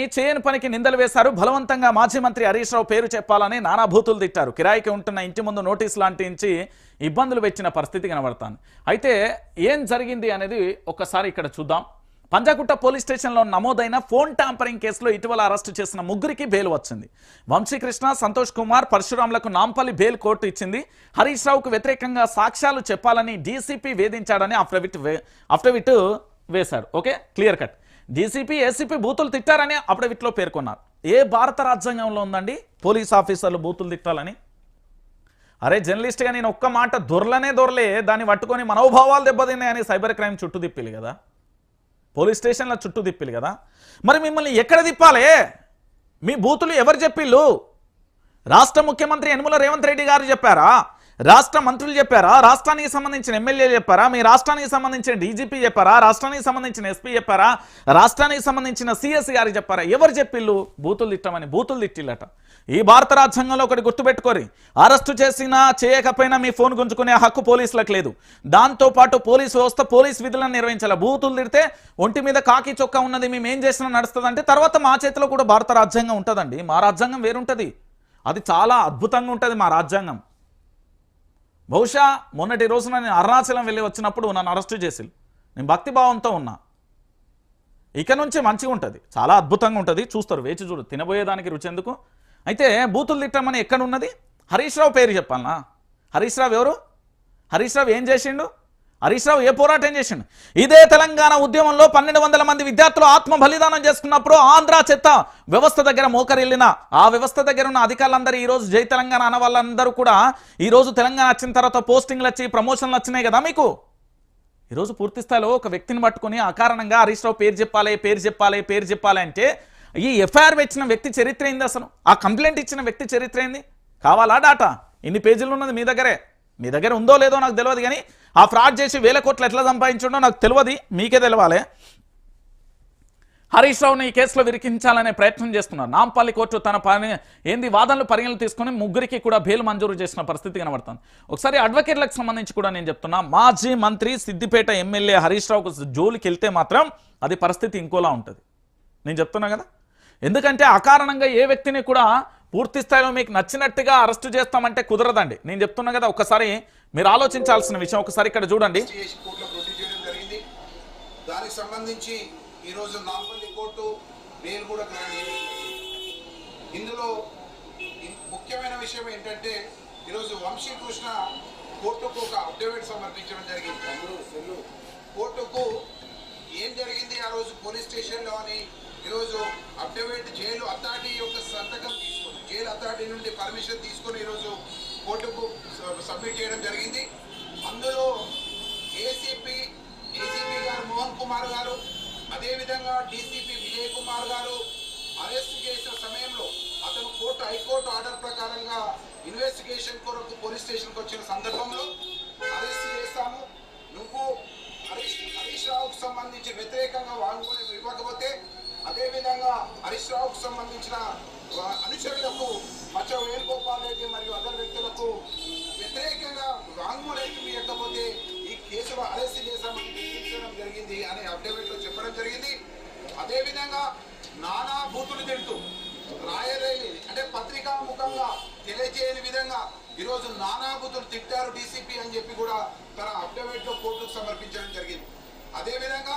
ఈ చేయని పనికి నిందలు వేశారు. బలవంతంగా మాజీ మంత్రి హరీష్ రావు పేరు చెప్పాలని నానా భూతులు తిట్టారు. కిరాయికి ఉంటున్న ఇంటి ముందు నోటీసులు అంటించి ఇబ్బందులు పెట్టిన పరిస్థితి కనబడతాను అయితే ఏం జరిగింది అనేది ఒక్కసారి ఇక్కడ చూద్దాం. పంజాగుట్ట పోలీస్ స్టేషన్లో నమోదైన ఫోన్ ట్యాంపరింగ్ కేసులో ఇటీవల అరెస్టు చేసిన ముగ్గురికి బెయిల్ వచ్చింది. వంశీకృష్ణ సంతోష్ కుమార్ పరశురాములకు నాంపల్లి బెయిల్ కోర్టు ఇచ్చింది. హరీష్ రావుకు వ్యతిరేకంగా సాక్ష్యాలు చెప్పాలని డీసీపీ వేధించాడని అఫిడవిట్ అఫిడవిట్ వేశారు. Okay? Clear cut. DCP ACP బూతులు తిట్టారని అఫిడవిట్లో పేర్కొన్నారు. ఏ భారత రాజ్యాంగంలో ఉందండి? పోలీస్ ఆఫీసర్లు బూతులు తిట్టాలని? అరే జర్నలిస్ట్గా నేను ఒక్క మాట దొరలనే దొరలే దాన్ని పట్టుకొని మనోభావాలు దెబ్బతిన్నాయని సైబర్ క్రైమ్ చుట్టూ తిప్పిలు కదా? పోలీస్ స్టేషన్ల చుట్టూ తిప్పిలు కదా? మరి మిమ్మల్ని ఎక్కడ తిప్పాలే? మీ బూతులు ఎవరు చెప్పిళ్ళు రాష్ట్ర ముఖ్యమంత్రి యనుమల రేవంత్ రెడ్డి గారు చెప్పారా? రాష్ట్ర మంత్రులు చెప్పారా? రాష్ట్రానికి సంబంధించిన ఎమ్మెల్యేలు చెప్పారా? మీ రాష్ట్రానికి సంబంధించిన డీజీపీ చెప్పారా? రాష్ట్రానికి సంబంధించిన ఎస్పీ చెప్పారా? రాష్ట్రానికి సంబంధించిన సిఎస్ గారు చెప్పారా? ఎవరు చెప్పిళ్ళు? బూతులు తిట్టమని బూతులు తిట్టిల్లట ఈ భారత రాజ్యాంగంలో ఒకటి గుర్తుపెట్టుకోరి. అరెస్టు చేసినా చేయకపోయినా మీ ఫోన్ గుంజుకునే హక్కు పోలీసులకు లేదు. దాంతో పాటు పోలీసు వ్యవస్థ పోలీస్ విధులను నిర్వహించాలి. బూతులు తిడితే ఒంటి మీద కాకి చొక్కా ఉన్నది మేము ఏం చేసినా నడుస్తుందంటే తర్వాత మా చేతిలో కూడా భారత రాజ్యాంగం ఉంటుందండి. మా రాజ్యాంగం వేరుంటుంది. అది చాలా అద్భుతంగా ఉంటుంది మా రాజ్యాంగం. బహుశా మొన్నటి రోజున నేను అరుణాచలం వెళ్ళి వచ్చినప్పుడు నన్ను అరెస్టు చేసి నేను భక్తిభావంతో ఉన్నా. ఇక నుంచి మంచిగా ఉంటుంది. చాలా అద్భుతంగా ఉంటుంది. చూస్తారు వేచి చూడు తినబోయేదానికి రుచి ఎందుకు? అయితే బూతులు తిట్టమని ఎక్కడ ఉన్నది? హరీష్ రావు పేరు చెప్పాలనా? హరీష్ రావు ఎవరు? హరీష్ రావు ఏం చేసిండు? హరీష్ రావు ఏ పోరాటం చేసిండు? ఇదే తెలంగాణ ఉద్యమంలో పన్నెండు వందల మంది విద్యార్థులు ఆత్మ బలిదానం చేసుకున్నప్పుడు ఆంధ్ర చెత్త వ్యవస్థ దగ్గర మోకరిల్లిన ఆ వ్యవస్థ దగ్గర ఉన్న అధికారులందరూ ఈ రోజు జై తెలంగాణ అన్న వాళ్ళందరూ కూడా ఈ రోజు తెలంగాణ వచ్చిన తర్వాత పోస్టింగ్లు వచ్చి ప్రమోషన్లు వచ్చినాయి కదా మీకు? ఈరోజు పూర్తి స్థాయిలో ఒక వ్యక్తిని పట్టుకొని అకారణంగా హరీష్ రావు పేరు చెప్పాలి పేరు చెప్పాలి పేరు చెప్పాలి అంటే ఈ ఎఫ్ఐఆర్ ఇచ్చిన వ్యక్తి చరిత్ర ఏంది అసలు? ఆ కంప్లైంట్ ఇచ్చిన వ్యక్తి చరిత్ర ఏంది? కావాలా డాటా? ఇన్ని పేజీలు ఉన్నది మీ దగ్గరే? మీ దగ్గర ఉందో లేదో నాకు తెలియదు కానీ ఆ ఫ్రాడ్ చేసి వేల కోట్లు ఎట్లా సంపాదించుండో నాకు తెలియదు. మీకే తెలవాలి. హరీష్ రావుని ఈ కేసులో విరికించాలనే ప్రయత్నం చేస్తున్నారు. నాంపల్లి కోర్టు తన పని ఏంది? వాదనలు పరిగణలు తీసుకొని ముగ్గురికి కూడా బెయిల్ మంజూరు చేసిన పరిస్థితి కనబడుతుంది. ఒకసారి అడ్వకేట్లకు సంబంధించి కూడా నేను చెప్తున్నా. మాజీ మంత్రి సిద్దిపేట ఎమ్మెల్యే హరీష్ రావుకు జోలికి వెళ్తే మాత్రం అది పరిస్థితి ఇంకోలా ఉంటుంది. నేను చెప్తున్నా కదా? ఎందుకంటే అకారణంగా ఏ వ్యక్తిని కూడా పూర్తి స్థాయిలో మీకు నచ్చినట్టుగా అరెస్టు చేస్తామంటే కుదరదండి. నేను చెప్తున్నా కదా ఒకసారి మీరు ఆలోచించాల్సిన విషయం ఒకసారి ఇక్కడ చూడండి. కోర్టులో చేయడం జరిగింది. దానికి సంబంధించి ఈరోజు నాంపల్లి కోర్టు నేను కూడా ఇందులో ముఖ్యమైన విషయం ఏంటంటే ఈరోజు వంశీకృష్ణ కోర్టుకు ఒక అఫిడవిట్ సమర్పించడం జరిగింది. కోర్టుకు ఏం జరిగింది? ఆ రోజు పోలీస్ స్టేషన్లో అని ఈరోజు అఫిడవిట్ జైలు నుండి పర్మిషన్ తీసుకుని ఈరోజు కోర్టుకు సబ్మిట్ చేయడం జరిగింది. అందులో ఏసీపీ ఏసీపీ గారు మోహన్ కుమార్ గారు అదేవిధంగా డీసీపీ విజయ్ కుమార్ గారు అరెస్ట్ చేసిన సమయంలో అతను కోర్టు హైకోర్టు ఆర్డర్ ప్రకారంగా ఇన్వెస్టిగేషన్ కొరకు పోలీస్ స్టేషన్కి వచ్చిన సందర్భంలో అరెస్ట్ చేస్తాము. నువ్వు హరీష్ హరీష్ రావుకు సంబంధించి వ్యతిరేకంగా వాంగ్మూలం ఇవ్వకపోతే అదేవిధంగా హరీష్ రావుకు సంబంధించిన అనుచరులకు మచ్చ వేణుగోపాల్ రెడ్డి మరియు అదర్ వ్యక్తులకు వ్యతిరేకంగా వాంగ్మూలం ఇవ్వకపోతే ఈ కేసులో అరెస్ట్ చేశామని బెదిరించడం జరిగింది అని అఫిడవిట్లో చెప్పడం జరిగింది. అదేవిధంగా నానా బూతులు తిడుతూ రాయరేలి అంటే పత్రికా ముఖంగా తెలియజేయని విధంగా ఈరోజు నానా బూతులు తిట్టారు డీసీపీ అని చెప్పి కూడా తన అఫిడవిట్లో కోర్టుకు సమర్పించడం జరిగింది. అదేవిధంగా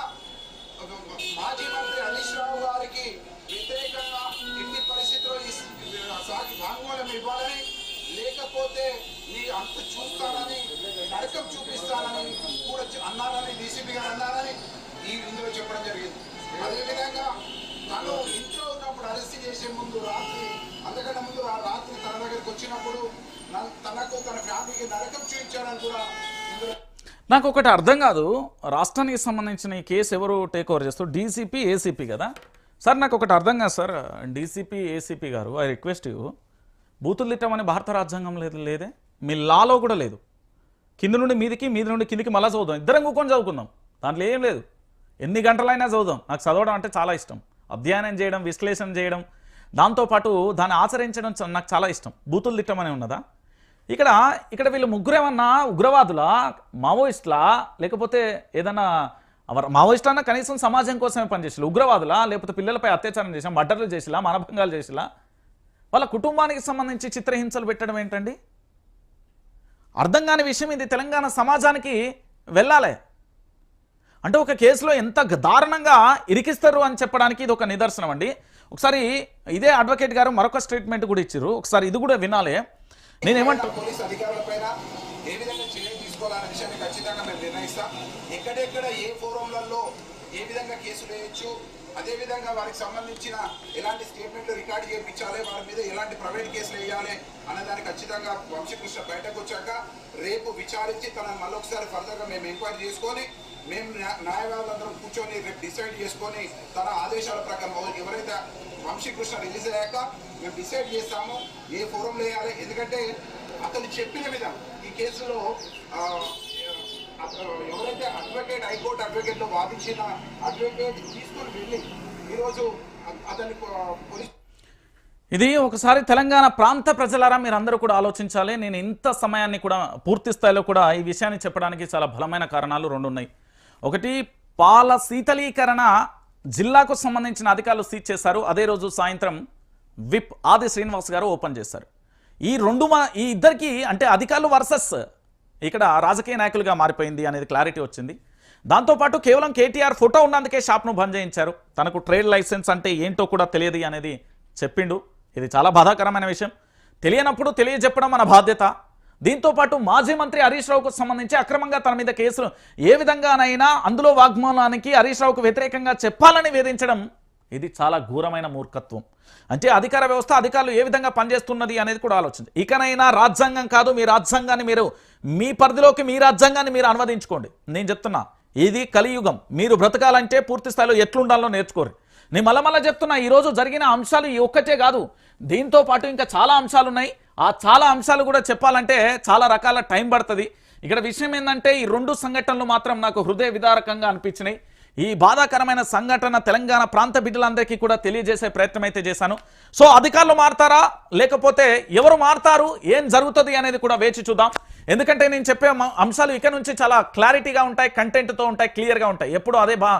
మాజీ మంత్రి హరీష్ రావు గారికి వ్యతిరేకంగా లేకపోతే నీ అంత చూస్తానని నరకం చూపిస్తానని కూడా అన్నారని డీసీపీ గారు అన్నారని ఈ ఇందులో చెప్పడం జరిగింది. అదేవిధంగా తను ఇంట్లో ఉన్నప్పుడు అరెస్ట్ చేసే ముందు రాత్రి అంతకంటే ముందు రా- రాత్రి తన దగ్గరికి వచ్చినప్పుడు తనకు తన ఫ్యామిలీకి నరకం చూపించాడని కూడా ఇందులో నాకు ఒకటి అర్థం కాదు. రాష్ట్రానికి సంబంధించిన ఈ కేసు ఎవరు టేక్ ఓవర్ చేస్తారు? డీసీపీ ఏసీపీ కదా? సార్ నాకు ఒకటి అర్థం కాదు సార్. డీసీపీ ఏసీపీ గారు ఐ రిక్వెస్ట్ యూ బూతులు తిట్టమని భారత రాజ్యాంగం లేదు లేదే? మీ లాలో కూడా లేదు. కింద నుండి మీదికి మీది నుండి కిందికి మళ్ళీ చదువుదాం. ఇద్దరం కూకొని చదువుకుందాం. దాంట్లో ఏం లేదు. ఎన్ని గంటలైనా చదువుదాం. నాకు చదవడం అంటే చాలా ఇష్టం. అధ్యయనం చేయడం విశ్లేషణ చేయడం దాంతోపాటు దాన్ని ఆచరించడం నాకు చాలా ఇష్టం. బూతులు తిట్టమని ఉన్నదా? ఇక్కడ ఇక్కడ వీళ్ళు ముగ్గురేమన్నా ఉగ్రవాదులా మావోయిస్టులా లేకపోతే ఏదన్నా మావోయిస్టులన్నా మావోయిస్ట్ కనీసం సమాజం కోసమే పనిచేసిలా? ఉగ్రవాదులా లేకపోతే పిల్లలపై అత్యాచారం చేసినా మర్డర్లు చేసిలా మానభంగాలు చేసిలా? వాళ్ళ కుటుంబానికి సంబంధించి చిత్రహింసలు పెట్టడం ఏంటండి? అర్థం కాని విషయం ఇది. తెలంగాణ సమాజానికి వెళ్ళాలి. అంటే ఒక కేసులో ఎంత దారుణంగా ఇరికిస్తారు అని చెప్పడానికి ఇది ఒక నిదర్శనం అండి. ఒకసారి ఇదే అడ్వకేట్ గారు మరొక స్టేట్మెంట్ కూడా ఇచ్చారు. ఒకసారి ఇది కూడా వినాలి. నేనేమంటా ఏ విధంగా చర్యలు తీసుకోవాలనే విషయాన్ని ఖచ్చితంగా మేము నిర్ణయిస్తాం. ఎక్కడెక్కడ ఏ ఫోరంలలో ఏ విధంగా కేసులు వేయొచ్చు అదేవిధంగా వారికి సంబంధించిన ఎలాంటి స్టేట్మెంట్లు రికార్డ్ చేయించాలి వారి మీద ఎలాంటి ప్రైవేట్ కేసులు వేయాలి అనే దాన్ని ఖచ్చితంగా వంశీకృష్ణ బయటకు వచ్చాక రేపు విచారించి తనను మళ్ళొకసారి ఫర్దర్గా మేము ఎంక్వైరీ చేసుకొని మేము న్యాయవాదులందరం కూర్చొని రేపు డిసైడ్ చేసుకొని తన ఆదేశాల ప్రకారం ఎవరైతే వంశీకృష్ణ రిలీజ్ అయ్యాక మేము డిసైడ్ చేస్తాము ఏ ఫోరంలో వేయాలి. ఎందుకంటే అతను చెప్పిన విధంగా ఈ కేసులో ఎవరైతే అడ్వకేట్ హైకోర్టు అడ్వకేట్లో వాదించిన అడ్వకేట్ తీసుకుని వెళ్ళి ఈరోజు అతని పోలీస్ ఇది ఒకసారి తెలంగాణ ప్రాంత ప్రజలారా మీరందరూ కూడా ఆలోచించాలి. నేను ఇంత సమయాన్ని కూడా పూర్తి స్థాయిలో కూడా ఈ విషయాన్ని చెప్పడానికి చాలా బలమైన కారణాలు రెండు ఉన్నాయి. ఒకటి పాల శీతలీకరణ జిల్లాకు సంబంధించిన అధికారులు సీజ్ చేశారు. అదే రోజు సాయంత్రం విప్ ఆది శ్రీనివాస్ గారు ఓపెన్ చేశారు. ఈ రెండు ఈ ఇద్దరికి అంటే అధికారులు వర్సెస్ ఇక్కడ రాజకీయ నాయకులుగా మారిపోయింది అనేది క్లారిటీ వచ్చింది. దాంతోపాటు కేవలం కేటీఆర్ ఫోటో ఉన్నందుకే షాప్ను బంద్ చేయించారు. తనకు ట్రేడ్ లైసెన్స్ అంటే ఏంటో కూడా తెలియదు అనేది చెప్పిండు. ఇది చాలా బాధాకరమైన విషయం. తెలియనప్పుడు తెలియజెప్పడం మన బాధ్యత. దీంతో పాటు మాజీ మంత్రి హరీష్ రావుకు సంబంధించి అక్రమంగా తన మీద కేసులు ఏ విధంగానైనా అందులో వాగ్మూలానికి హరీష్ రావుకు వ్యతిరేకంగా చెప్పాలని వేధించడం ఇది చాలా ఘోరమైన మూర్ఖత్వం. అంటే అధికార వ్యవస్థ అధికారులు ఏ విధంగా పనిచేస్తున్నది అనేది కూడా ఆలోచించి ఇకనైనా రాజ్యాంగం కాదు మీ రాజ్యాంగాన్ని మీరు మీ పరిధిలోకి మీ రాజ్యాంగాన్ని మీరు అనువదించుకోండి. నేను చెప్తున్నా ఇది కలియుగం. మీరు బ్రతకాలంటే పూర్తి స్థాయిలో ఎట్లుండాలో నేర్చుకోరు. నేను మళ్ళా మళ్ళా చెప్తున్నా ఈరోజు జరిగిన అంశాలు ఈ ఒక్కటే కాదు. దీంతో పాటు ఇంకా చాలా అంశాలు ఉన్నాయి ఆ చాలా అంశాలు కూడా చెప్పాలంటే చాలా రకాల టైం పడుతుంది. ఇక్కడ విషయం ఏంటంటే ఈ రెండు సంఘటనలు మాత్రం నాకు హృదయ విదారకంగా అనిపించినాయి. ఈ బాధాకరమైన సంఘటన తెలంగాణ ప్రాంత బిడ్డలందరికీ కూడా తెలియజేసే ప్రయత్నం అయితే చేశాను. సో అధికారులు మారతారా? లేకపోతే ఎవరు మారతారు? ఏం జరుగుతుంది అనేది కూడా వేచి చూద్దాం. ఎందుకంటే నేను చెప్పే అంశాలు ఇక నుంచి చాలా క్లారిటీగా ఉంటాయి కంటెంట్తో ఉంటాయి క్లియర్గా ఉంటాయి. ఎప్పుడు అదే బా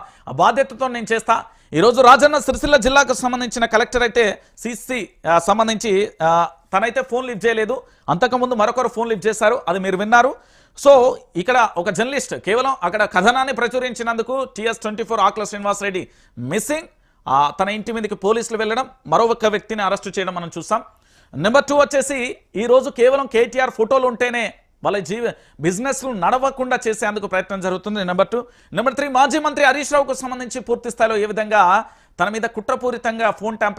బాధ్యతతో నేను చేస్తా. ఈరోజు రాజన్న సిరిసిల్ల జిల్లాకు సంబంధించిన కలెక్టర్ అయితే సిసి సంబంధించి తనైతే ఫోన్ లిఫ్ట్ చేయలేదు. అంతకుముందు మరొకరు ఫోన్ లిఫ్ట్ చేశారు. అది మీరు విన్నారు. సో ఇక్కడ ఒక జర్నలిస్ట్ కేవలం అక్కడ కథనాన్ని ప్రచురించినందుకు TS twenty four Akula Srinivas Reddy missing తన ఇంటి మీదకి పోలీసులు వెళ్ళడం మరో వ్యక్తిని అరెస్టు చేయడం మనం చూసాం. నెంబర్ టూ వచ్చేసి ఈ రోజు కేవలం కేటీఆర్ ఫోటోలు ఉంటేనే వాళ్ళ జీవ బిజినెస్లు నడవకుండా చేసేందుకు ప్రయత్నం జరుగుతుంది నెంబర్ టూ. నెంబర్ త్రీ మాజీ మంత్రి హరీష్ రావుకు సంబంధించి పూర్తి స్థాయిలో ఏ విధంగా తన మీద కుట్రపూరితంగా ఫోన్ ట్యాంపర్